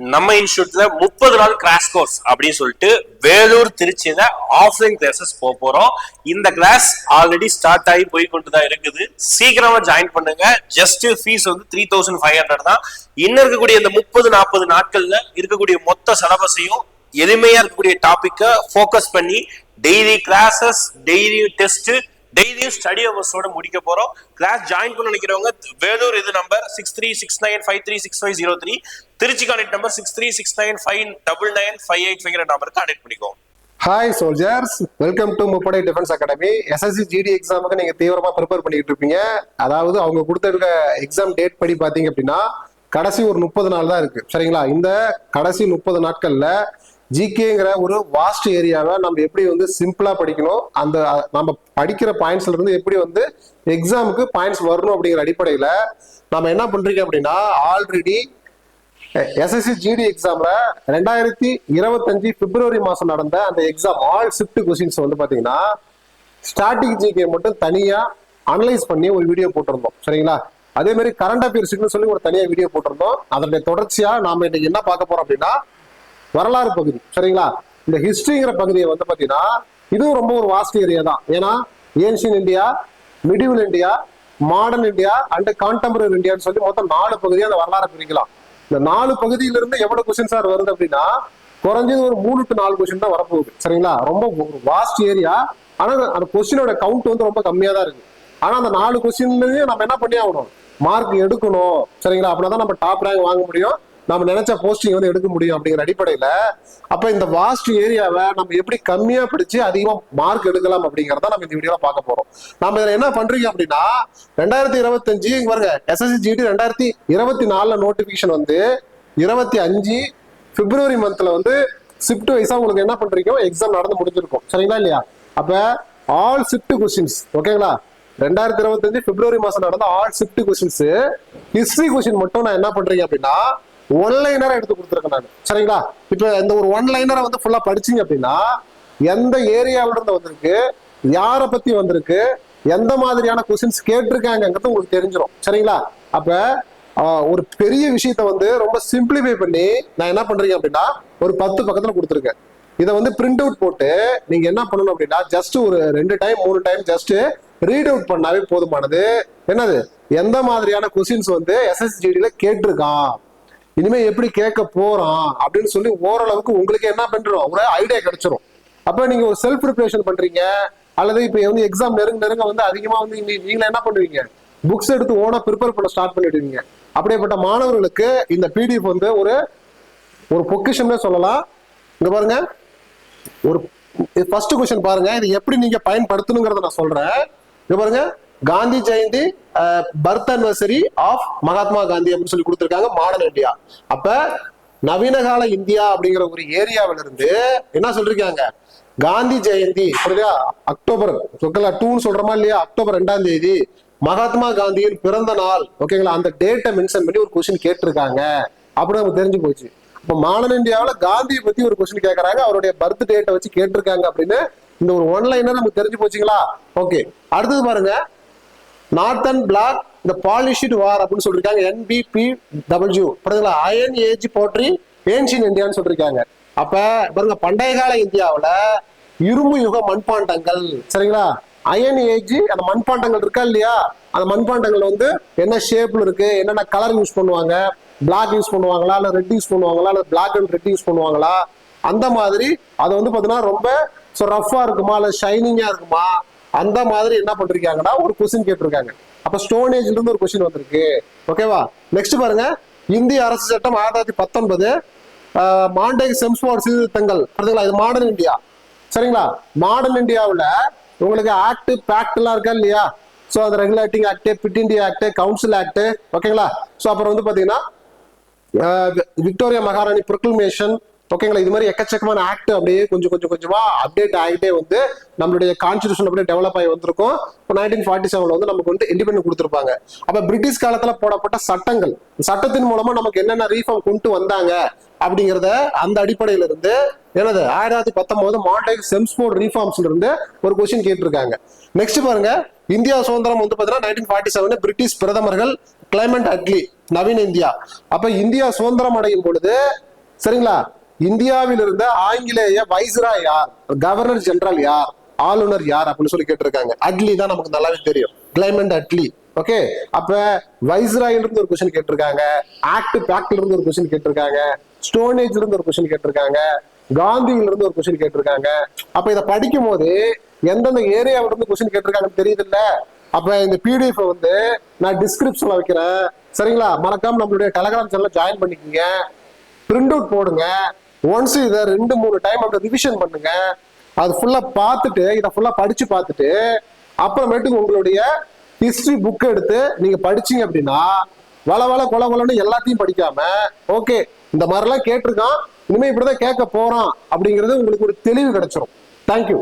நம்ம இன்ஸ்டியூட்ல முப்பது நாள் கிராஷ் கோர்ஸ் அப்படின்னு சொல்லிட்டு வேலூர் திருச்சியில ஆஃப்லைன் கிளாஸஸ் போக போறோம். இந்த கிளாஸ் ஆல்ரெடி ஸ்டார்ட் ஆகி போய் கொண்டு தான் இருக்குது. சீக்கிரமா ஜாயின் பண்ணுங்க. ஜஸ்ட் ஃபீஸ் வந்து த்ரீ தௌசண்ட் ஃபைவ் ஹண்ட்ரட் தான். இன்னும் இருக்கக்கூடிய இந்த முப்பது நாற்பது நாட்கள்ல இருக்கக்கூடிய மொத்த சிலபஸையும் எளிமையா இருக்கக்கூடிய டாபிக்கை ஃபோக்கஸ் பண்ணி டெய்லி கிளாஸஸ் டெய்லி டெஸ்ட் டெய்லியும் ஸ்டடி அவர்ஸோட முடிக்க போறோம். கிளாஸ் ஜாயின் பண்ண நினைக்கிறவங்க வேலூர் இது number six three six nine five three six five zero three Trichy contact number six three six nine five double nine five eight five நம்பருக்கு contact பண்ணிக்கோங்க hi soldiers welcome to முப்படை defence academy SSC GD எக்ஸாமுக்கு நீங்க தீவிரமா prepare பண்ணிட்டு இருப்பீங்க. அதாவது அவங்க கொடுத்திருக்க எக்ஸாம் டேட் படி பாத்தீங்க அப்படின்னா கடைசி ஒரு முப்பது நாள் தான் இருக்கு. சரிங்களா? இந்த கடைசி முப்பது நாட்கள்ல ஜிகேங்கிற ஒரு வாஸ்ட் ஏரியாவை நம்ம எப்படி வந்து சிம்பிளா படிக்கணும்? அந்த நம்ம படிக்கிற பாயிண்ட்ஸ்ல இருந்து எப்படி வந்து எக்ஸாமுக்கு பாயிண்ட்ஸ் வரணும் அப்படிங்கிற அடிப்படையில நம்ம என்ன பண்றீங்க அப்படின்னா ஆல்ரெடி எஸ்எஸ்சி ஜிடி எக்ஸாம்ல ரெண்டாயிரத்தி இருபத்தஞ்சு பிப்ரவரி மாசம் நடந்த அந்த எக்ஸாம் ஆல் ஷிஃப்ட் கொஸ்டின்ஸ் வந்து பாத்தீங்கன்னா ஸ்டாட்டிக் ஜிகே மட்டும் தனியா அனலைஸ் பண்ணி ஒரு வீடியோ போட்டிருந்தோம். சரிங்களா? அதே மாதிரி கரண்ட் அஃபேர்ஸ்னு சொல்லி ஒரு தனியா வீடியோ போட்டிருந்தோம். அதனுடைய தொடர்ச்சியா நாம இன்னைக்கு என்ன பார்க்க போறோம் அப்படின்னா வரலாறு பகுதி சரிங்களா? இந்த ஹிஸ்டரிங்கிற பகுதியை வந்து பாத்தீங்கன்னா இதுவும் ரொம்ப ஒரு வாஸ்ட் ஏரியா தான். ஏன்னா ancient India medieval India modern India and contemporary இந்தியான்னு சொல்லி மொத்தம் நாலு பகுதியாக அந்த வரலாறு பிரிக்கலாம். இந்த நாலு பகுதியிலிருந்து எவ்வளோ எவ்வளவு கொஸ்டின் சார் வருது அப்படின்னா குறைஞ்சது ஒரு மூணு டு நாலு கொஸ்டின் தான் வரப்போகுது சரிங்களா? ரொம்ப ஒரு வாஸ்ட் ஏரியா ஆனா அந்த கொஸ்டினோட கவுண்ட் வந்து ரொம்ப கம்மியா தான் இருக்கு. ஆனா அந்த நாலு கொஸ்டின்லயும் நம்ம என்ன பண்ணி ஆகணும்? மார்க் எடுக்கணும் சரிங்களா? அப்படின்னா தான் நம்ம டாப் ரேங்க் வாங்க முடியும். நம்ம நினைச்ச போஸ்டிங் வந்து எடுக்க முடியும் அப்படிங்கிற அடிப்படையில அப்ப இந்த வாஸ்ட் ஏரியாவை நம்ம எப்படி கம்மியா பிடிச்சு அதிகமா மார்க் எடுக்கலாம் அப்படிங்கறத நம்ம இந்த வீடியோல பார்க்க போறோம். நம்ம இதுல என்ன பண்றீங்க அப்படின்னா ரெண்டாயிரத்தி இருபத்தஞ்சு இங்க பாருங்க எஸ்எஸ்சி ஜிடி ரெண்டாயிரத்தி இருபத்தி நாலுல நோட்டிபிகேஷன் வந்து இருபத்தி அஞ்சு பிப்ரவரி மந்த்ல வந்து ஷிஃப்ட் வைஸா உங்களுக்கு என்ன பண்றீங்க? எக்ஸாம் நடந்து முடிஞ்சிருக்கும். சரிங்களா இல்லையா? அப்ப ஆல் ஷிஃப்ட் கொஸ்டின்ஸ் ஓகேங்களா? ரெண்டாயிரத்தி இருபத்தஞ்சு பிப்ரவரி மாசம் நடந்த all shift questions history question மட்டும் நான் என்ன பண்றீங்க அப்படின்னா ஒன் லைனரை எடுத்து கொடுத்துருக்கேன் நான். சரிங்களா? இப்போ இந்த ஒரு ஒன் லைனரை வந்து ஃபுல்லாக படிச்சீங்க அப்படின்னா எந்த ஏரியாவிலிருந்து வந்திருக்கு யாரை பற்றி வந்திருக்கு எந்த மாதிரியான கொஸ்டின்ஸ் கேட்டிருக்காங்கிறது உங்களுக்கு தெரிஞ்சிடும் சரிங்களா? அப்போ ஒரு பெரிய விஷயத்த வந்து ரொம்ப சிம்பிளிஃபை பண்ணி நான் என்ன பண்ணுறீங்க அப்படின்னா ஒரு பத்து பக்கத்தில் கொடுத்துருக்கேன். இதை வந்து பிரிண்ட் அவுட் போட்டு நீங்கள் என்ன பண்ணணும் அப்படின்னா ஜஸ்ட் ஒரு ரெண்டு டைம் மூணு டைம் ஜஸ்ட் ரீட் அவுட் பண்ணாவே போதுமானது. என்னது? எந்த மாதிரியான கொஸ்டின்ஸ் வந்து எஸ்எஸ்ஜிடியில கேட்டிருக்கான்? இனிமே எப்படி கேட்க போறோம் அப்படின்னு சொல்லி ஓரளவுக்கு உங்களுக்கு என்ன பண்றோம்? ஒரு ஐடியா கிடைச்சிரும். அப்ப நீங்க ஒரு செல்ஃப் ப்ரிப்பரேஷன் பண்றீங்க. அல்லது இப்ப வந்து எக்ஸாம் நெருங்க நெருங்க வந்து அதிகமா வந்து நீங்க என்ன பண்ணுவீங்க? புக்ஸ் எடுத்து ஓனா ப்ரிப்பேர் பண்ண ஸ்டார்ட் பண்ணிடுவீங்க. அப்படியேப்பட்ட மாணவர்களுக்கு இந்த பிடிஎஃப் வந்து ஒரு ஒரு பொக்கிஷம்னே சொல்லலாம். இங்க பாருங்க. ஒரு ஃபர்ஸ்ட் கொஸ்டின் பாருங்க. இது எப்படி நீங்க பயன்படுத்தணுங்கிறத நான் சொல்றேன். இங்க பாருங்க. Gandhi Jayanti birth anniversary of Mahatma Gandhi அப்படின்னு சொல்லி கொடுத்துருக்காங்க மாடர்ன் இந்தியா அப்ப நவீன கால இந்தியா அப்படிங்கிற ஒரு ஏரியாவில இருந்து என்ன சொல்லிருக்காங்க? காந்தி ஜெயந்தி புரியுதா? அக்டோபர் ஓகேங்களா டூன்னு சொல்றோமா இல்லையா? அக்டோபர் ரெண்டாம் தேதி மகாத்மா காந்தியின் பிறந்த நாள். ஓகேங்களா அந்த டேட்டை மென்ஷன் பண்ணி ஒரு கொஸ்டின் கேட்டிருக்காங்க. அப்படின்னு நமக்கு தெரிஞ்சு போச்சு. இப்ப மாடர்ன் இந்தியாவில காந்தியை பத்தி ஒரு கொஸ்டின் கேட்கறாங்க அவருடைய பர்த் டேட்டை வச்சு கேட்டிருக்காங்க அப்படின்னு இந்த ஒரு ஒன்லைனர் நமக்கு தெரிஞ்சு போச்சுங்களா? ஓகே அடுத்தது பாருங்க. நார்த்தன் பிளாக் இந்த பாலிஷிட் வார் அப்படின்னு சொல்லியிருக்காங்க என்பிபி டபிள்யூ புரியுதுங்களா அயன் ஏஜ் போற்றி ஏன்ஷியன் இந்தியான்னு சொல்லியிருக்காங்க அப்ப பாருங்க பண்டைய கால இந்தியாவில் இரும்பு யுக மண்பாண்டங்கள் சரிங்களா? அயன் ஏஜ் அந்த மண்பாண்டங்கள் இருக்கா இல்லையா? அந்த மண்பாண்டங்கள் வந்து என்ன ஷேப்ல இருக்கு? என்னென்ன கலர் யூஸ் பண்ணுவாங்க? பிளாக் யூஸ் பண்ணுவாங்களா? இல்ல ரெட் யூஸ் பண்ணுவாங்களா? இல்ல பிளாக் அண்ட் ரெட் யூஸ் பண்ணுவாங்களா? அந்த மாதிரி அது வந்து பாத்தீங்கன்னா ரொம்ப ஸோ ரஃபா இருக்குமா? இல்ல ஷைனிங்கா இருக்குமா? அந்த மாதிரி என்ன பண்ணிருக்காங்கன்னா ஒரு கொஸ்டின் கேட்டிருக்காங்க. அப்ப ஸ்டோன் ஏஜ்ல இருந்து ஒரு கொஸ்டின் வந்திருக்கு. ஓகேவா நெக்ஸ்ட் பாருங்க. இந்திய அரசு சட்டம் ஆயிரத்தி தொள்ளாயிரத்தி பத்தொன்பது மாண்டேக் செம்ஸ்வார்ட் சீர்திருத்தங்கள். புரியுதுங்களா இது மாடர்ன் இந்தியா சரிங்களா? மாடர்ன் இந்தியாவுல உங்களுக்கு ஆக்ட் பேக்ட் எல்லாம் இருக்கா இல்லையா? ஸோ அந்த regulating act Pitt India act council act ஓகேங்களா ஸோ அப்புறம் வந்து பாத்தீங்கன்னா விக்டோரியா மகாராணி ப்ரொக்ளமேஷன் ஓகேங்களா இது மாதிரி எக்கச்சக்கமான ஆக்ட் அப்படியே கொஞ்சம் கொஞ்சம் கொஞ்சமா அப்டேட் ஆகிட்டே வந்து நம்மளுடைய கான்ஸ்டியூஷன் அப்படியே டெவலப் ஆகி வந்திருக்கும். இப்போ நைன்டீன் ஃபார்ட்டி செவன்ல வந்து நமக்கு வந்து இண்டிபெண்ட் கொடுத்துருப்பாங்க. அப்ப பிரிட்டிஷ் காலத்துல போடப்பட்ட சட்டங்கள் சட்டத்தின் மூலமா நமக்கு என்னென்ன ரீஃபார்ம் கொண்டு வந்தாங்க அப்படிங்கறத அந்த அடிப்படையில இருந்து என்னது ஆயிரத்தி பத்தொன்பது மாண்டேக் செம்ஸ்போர்ட் ரீஃபார்ம்ஸ்ல இருந்து ஒரு கொஸ்டின் கேட்டிருக்காங்க. நெக்ஸ்ட் பாருங்க இந்தியா சுதந்திரம் வந்து பாத்தீங்கன்னா நைன்டீன் ஃபார்ட்டி செவன் பிரிட்டிஷ் பிரதமர்கள் கிளைமண்ட் அட்லி நவீன இந்தியா. அப்ப இந்தியா சுதந்திரம் அடையும் பொழுது சரிங்களா இந்தியாவில் இருந்த ஆங்கிலேய வைஸ்ரா யார்? கவர்னர் ஜெனரல் யார்? ஆளுநர் யார் அப்படின்னு சொல்லி கேட்டிருக்காங்க. அட்லி தான் நமக்கு நல்லாவே தெரியும். கிளைமண்ட் அட்லி ஓகே அப்ப வைஸ்ராயில இருந்து ஒரு கொஸ்டின் கேட்டிருக்காங்க. ஆக்ட் பேக்ட்ல இருந்து ஒரு கொஸ்டின் கேட்டிருக்காங்க. ஸ்டோனேஜ்ல இருந்து ஒரு கொஸ்டின் கேட்டிருக்காங்க. காந்தியில இருந்து ஒரு கொஸ்டின் கேட்டிருக்காங்க. அப்ப இதை படிக்கும் போது எந்தெந்த ஏரியாவில இருந்து கொஸ்டின் கேட்டிருக்காங்கன்னு தெரியுது இல்ல அப்ப இந்த பிடிஎஃப் வந்து நான் டிஸ்கிரிப்ஷன்ல வைக்கிறேன். சரிங்களா? மறக்காம நம்மளுடைய டெலகிராம் சேனல் ஜாயின் பண்ணிக்கோங்க. பிரிண்ட் அவுட் போடுங்க. ஒன்ஸ் இதை ரெண்டு மூணு டைம் அப்படி ரிவிஷன் பண்ணுங்க. அது ஃபுல்லா பார்த்துட்டு இதை ஃபுல்லா படிச்சு பார்த்துட்டு அப்புறமேட்டுக்கு உங்களுடைய ஹிஸ்டரி புக் எடுத்து நீங்க படிச்சீங்க அப்படின்னா வள வள கொல கொலன்னு எல்லாத்தையும் படிக்காம ஓகே இந்த மாதிரிலாம் கேட்டிருக்கான் இனிமே இப்படிதான் கேட்க போறான் அப்படிங்கிறது உங்களுக்கு ஒரு தெளிவு கிடைச்சிரும். தேங்க்யூ